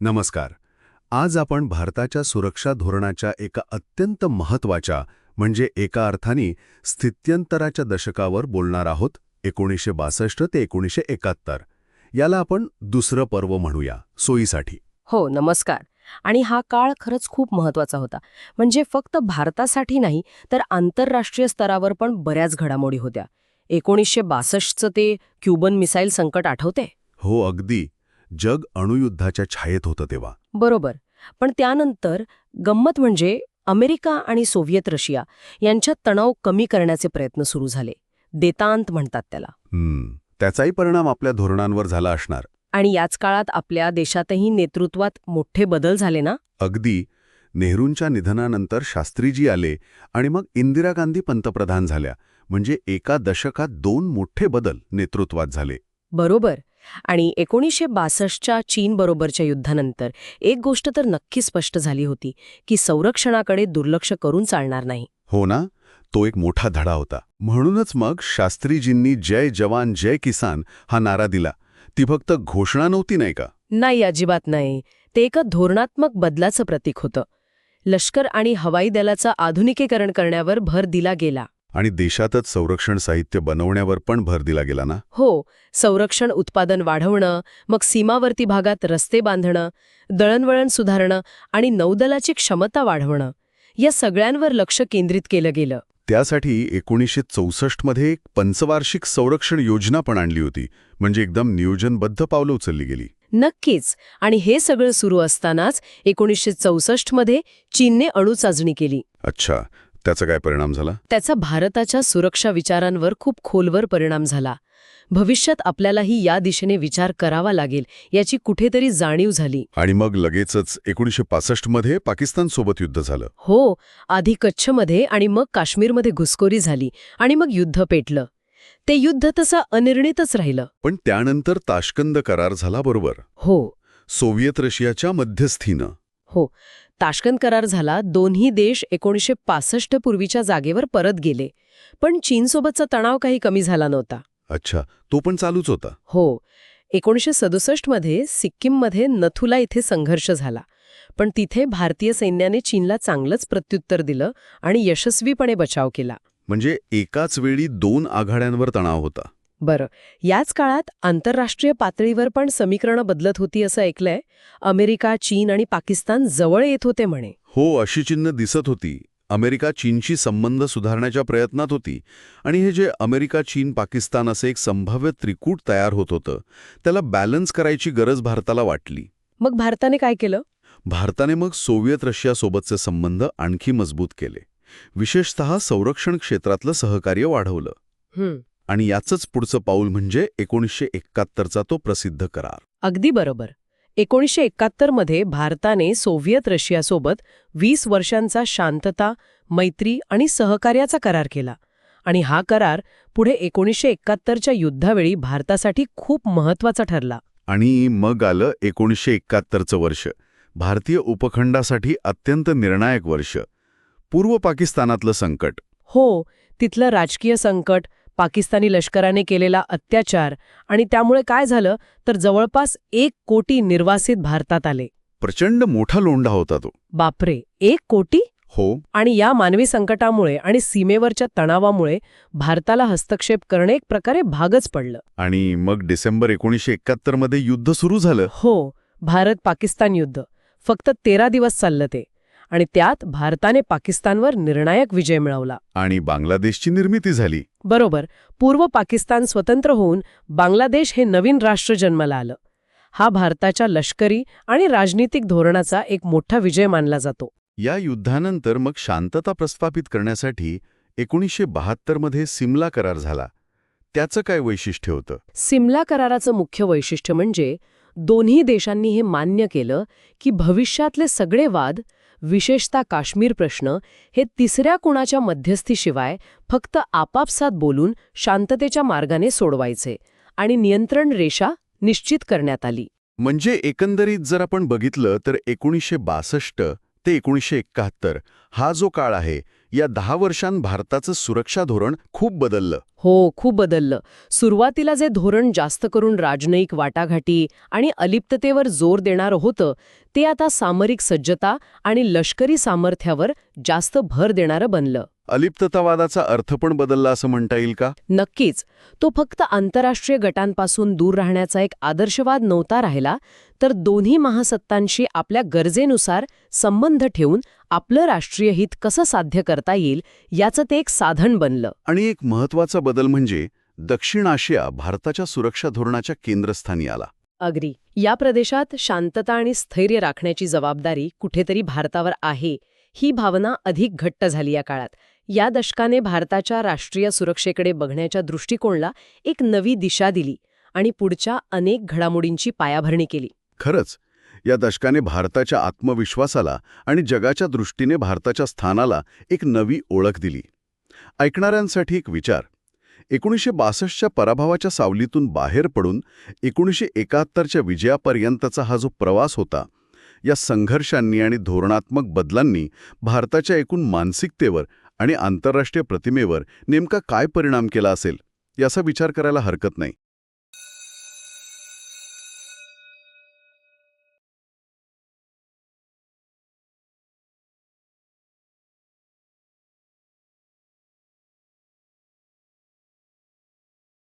नमस्कार. आज आपण भारताच्या सुरक्षा धोरणाच्या एका अत्यंत महत्त्वाच्या म्हणजे एका अर्थाने स्थित्यंतराच्या दशकावर बोलणार आहोत एकोणीसशे बासष्ट ते एकोणीसशे एकाहत्तर. याला आपण दुसरं पर्व म्हणूया सोयीसाठी. हो नमस्कार. आणि हा काळ खरंच खूप महत्त्वाचा होता. म्हणजे फक्त भारतासाठी नाही तर आंतरराष्ट्रीय स्तरावर पण बऱ्याच घडामोडी होत्या. एकोणीसशे बासष्टचं ते क्युबन मिसाईल संकट आठवते हो अगदी. जग अणुयुद्धाच्या छायेत होतं तेव्हा. बरोबर. पण त्यानंतर गंमत म्हणजे अमेरिका आणि सोव्हिएत रशिया यांच्यात तणाव कमी करण्याचे प्रयत्न सुरू झाले. देतांत म्हणतात त्याला. त्याचाही परिणाम आपल्या धोरणांवर झाला असणार. आणि याच काळात आपल्या देशातही नेतृत्वात मोठे बदल झाले ना? अगदी. नेहरूंच्या निधनानंतर शास्त्रीजी आले आणि मग इंदिरा गांधी पंतप्रधान झाल्या. म्हणजे एका दशकात दोन मोठे बदल नेतृत्वात झाले. बरोबर. आणि एकोणीसशे बासष्टच्या चीनबरोबरच्या युद्धानंतर एक गोष्ट तर नक्की स्पष्ट झाली होती की संरक्षणाकडे दुर्लक्ष करून चालणार नाही. हो ना? तो एक मोठा धडा होता. म्हणूनच मग शास्त्रीजींनी जय जवान जय किसान हा नारा दिला. ती फक्त घोषणा नव्हती नाही का? नाही अजिबात नाही. ते एका धोरणात्मक बदलाचं प्रतीक होतं. लष्कर आणि हवाई दलाचं आधुनिकीकरण करण्यावर भर दिला गेला. आणि देशातच संरक्षण साहित्य बनवण्यावर पण भर दिला गेला ना? हो संरक्षण उत्पादन वाढवणं मग सीमावर्ती भागात रस्ते बांधणं दळणवळण सुधारणं आणि नौदलाची क्षमता वाढवणं या सगळ्यांवर लक्ष केंद्रित केलं गेलं. त्यासाठी एकोणीसशे चौसष्टमध्ये एक पंचवार्षिक संरक्षण योजना पण आणली होती. म्हणजे एकदम नियोजनबद्ध पावलं उचलली गेली. नक्कीच. आणि हे सगळं सुरू असतानाच एकोणीसशे चौसष्टमध्ये चीनने अणुचाचणी केली. अच्छा. त्याचा काय परिणाम झाला? त्याचा भारताच्या सुरक्षा विचारांवर खूप खोलवर परिणाम झाला. भविष्यात आपल्यालाही या दिशेने विचार करावा लागेल याची कुठेतरी जाणीव झाली. आणि मग लगेचच एकोणीसशे पासष्टमध्ये पाकिस्तानसोबत युद्ध झालं. हो आधी कच्छमध्ये आणि मग काश्मीरमध्ये घुसखोरी झाली आणि मग युद्ध पेटलं. ते युद्ध तसं अनिर्णितच राहिलं. पण त्यानंतर ताशकंद करार झाला बरोबर. हो. सोव्हिएत रशियाच्या मध्यस्थीनं. हो ताशकंद करार झाला दोन्ही देश एकोणीसशे पासष्ट पूर्वीच्या जागेवर परत गेले. पण चीनसोबतचा तणाव काही कमी झाला नव्हता. अच्छा तो पण चालूच होता. हो एकोणीसशे सदुसष्टमध्ये सिक्कीममध्ये नथुला इथे संघर्ष झाला. पण तिथे भारतीय सैन्याने चीनला चांगलंच प्रत्युत्तर दिलं आणि यशस्वीपणे बचाव केला. म्हणजे एकाच वेळी दोन आघाड्यांवर तणाव होता. बरं. याच काळात आंतरराष्ट्रीय पातळीवर पण समीकरणं बदलत होती असं ऐकलंय. अमेरिका चीन आणि पाकिस्तान जवळ येत होते म्हणे. हो अशी चिन्ह दिसत होती. अमेरिका चीनशी संबंध सुधारण्याच्या प्रयत्नात होती. आणि हे जे अमेरिका चीन पाकिस्तान असे एक संभाव्य त्रिकूट तयार होत होतं त्याला बॅलन्स करायची गरज भारताला वाटली. मग भारताने काय केलं? भारताने मग सोव्हिएत रशियासोबतचे संबंध आणखी मजबूत केले. विशेषतः संरक्षण क्षेत्रातलं सहकार्य वाढवलं. आणि याचंच पुढचं पाऊल म्हणजे एकोणीसशे एकाहत्तरचा तो प्रसिद्ध करार. अगदी बरोबर. एकोणीसशे एकाहत्तरमध्ये भारताने सोव्हिएत रशियासोबत वीस वर्षांचा शांतता मैत्री आणि सहकार्याचा करार केला. आणि हा करार पुढे एकोणीसशे एकाहत्तरच्या युद्धावेळी भारतासाठी खूप महत्त्वाचा ठरला. आणि मग आलं एकोणीसशे एकाहत्तरचं वर्ष. भारतीय उपखंडासाठी अत्यंत निर्णायक वर्ष. पूर्व पाकिस्तानातलं संकट. हो तिथलं राजकीय संकट पाकिस्तानी लष्कराने केलेला अत्याचार आणि त्यामुळे काय झालं तर जवळपास एक कोटी निर्वासित भारतात आले. प्रचंड मोठा लोंढा होता तो. बापरे एक कोटी? हो. आणि या मानवी संकटामुळे आणि सीमेवरच्या तणावामुळे भारताला हस्तक्षेप करणे एक प्रकारे भागच पडलं. आणि मग डिसेंबर एकोणीसशे एकाहत्तरमध्ये युद्ध सुरू झालं. हो भारत पाकिस्तान युद्ध. फक्त तेरा दिवस चाललं ते. आणि त्यात भारताने पाकिस्तानवर निर्णायक विजय मिळवला. आणि बांगलादेशची निर्मिती झाली. बरोबर. पूर्व पाकिस्तान स्वतंत्र होऊन बांगलादेश हे नवीन राष्ट्र जन्माला आलं. हा भारताच्या लष्करी आणि राजनीतिक धोरणाचा एक मोठा विजय मानला जातो. या युद्धानंतर मग शांतता प्रस्थापित करण्यासाठी एकोणीसशे बहात्तरमध्ये सिमला करार झाला. त्याचं काय वैशिष्ट्य होतं? सिमला कराराचं मुख्य वैशिष्ट्य म्हणजे दोन्ही देशांनी हे मान्य केलं की भविष्यातले सगळे वाद विशेषतः काश्मीर प्रश्न हे तिसऱ्या कुणाच्या मध्यस्थीशिवाय फक्त आपापसात बोलून शांततेच्या मार्गाने सोडवायचे आणि नियंत्रण रेषा निश्चित करण्यात आली. म्हणजे एकंदरीत जर आपण बघितलं तर एकोणीसशे बासष्ट ते एकोणीसशे एकाहत्तर हा जो काळ आहे या दहा वर्षांत भारताचं सुरक्षा धोरण खूप बदललं. हो खूप बदललं. सुरुवातीला जे धोरण जास्त करून राजनयिक वाटाघाटी आणि अलिप्ततेवर जोर देणारं होतं ते आता सामरिक सज्जता आणि लष्करी सामर्थ्यावर जास्त भर देणारं बनलं. अलिप्ततावादाचा अर्थ पण बदलला असं म्हणता येईल का? नक्कीच. तो फक्त आंतरराष्ट्रीय गटांपासून दूर राहण्याचा एक आदर्शवाद नव्हता राहिला तर दोन्ही महासत्तांशी आपल्या गरजेनुसार संबंध ठेवून आपलं राष्ट्रीय हित कसं साध्य करता येईल याचं ते एक साधन बनलं. आणि एक महत्त्वाचा बदल म्हणजे दक्षिण आशिया भारताच्या सुरक्षा धोरणाच्या केंद्रस्थानी आला. अग्री. या प्रदेशात शांतता आणि स्थैर्य राखण्याची जबाबदारी कुठेतरी भारतावर आहे ही भावना अधिक घट्ट झाली या काळात. या दशकाने भारताच्या राष्ट्रीय सुरक्षेकडे बघण्याच्या दृष्टिकोनला एक नवी दिशा दिली आणि पुढच्या अनेक घडामोडींची पायाभरणी केली. खरंच या दशकाने भारताच्या आत्मविश्वासाला आणि जगाच्या दृष्टीने भारताच्या स्थानाला एक नवी ओळख दिली. ऐकणाऱ्यांसाठी एक विचार. एकोणीसशे बासष्टच्या पराभवाच्या सावलीतून बाहेर पडून एकोणीसशे एकाहत्तरच्या विजयापर्यंतचा हा जो प्रवास होता या संघर्षांनी आणि धोरणात्मक बदलांनी भारताच्या एकूण मानसिकतेवर आणि आंतरराष्ट्रीय प्रतिमेवर नेमका काय परिणाम केला असेल याचा विचार करायला हरकत नाही.